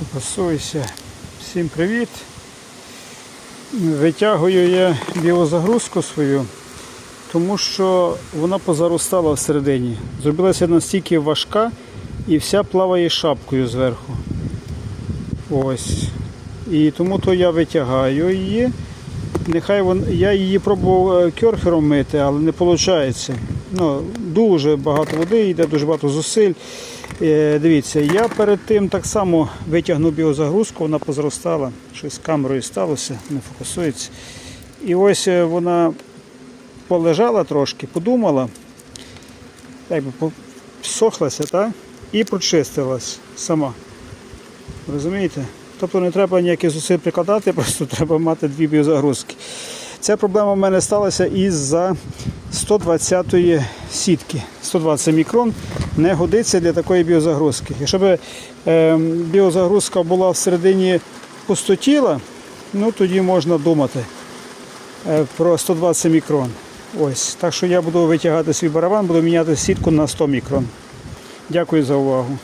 Фокусуйся. Всім привіт. Витягую я біозагрузку свою, тому що вона позаростала всередині. Зробилася настільки важка і вся плаває шапкою зверху. Ось. І тому то я витягаю її. Нехай вон, я її пробував е, мити, але не виходить. Ну, дуже багато води, йде дуже багато зусиль. Е, дивіться, я перед тим так само витягнув біозагрузку, вона позростала, щось з камерою сталося, не фокусується. І ось е, вона полежала трошки, подумала, так би так? І прочистилась сама. Розумієте? Тобто не треба ніяких зусиль прикладати, просто треба мати дві біозагрузки. Ця проблема в мене сталася із-за 120-ї сітки. 120 мікрон не годиться для такої біозагрузки. Якщо б е, біозагрузка була всередині пустотіла, ну тоді можна думати е, про 120 мікрон. Ось. Так що я буду витягати свій барабан, буду міняти сітку на 100 мікрон. Дякую за увагу.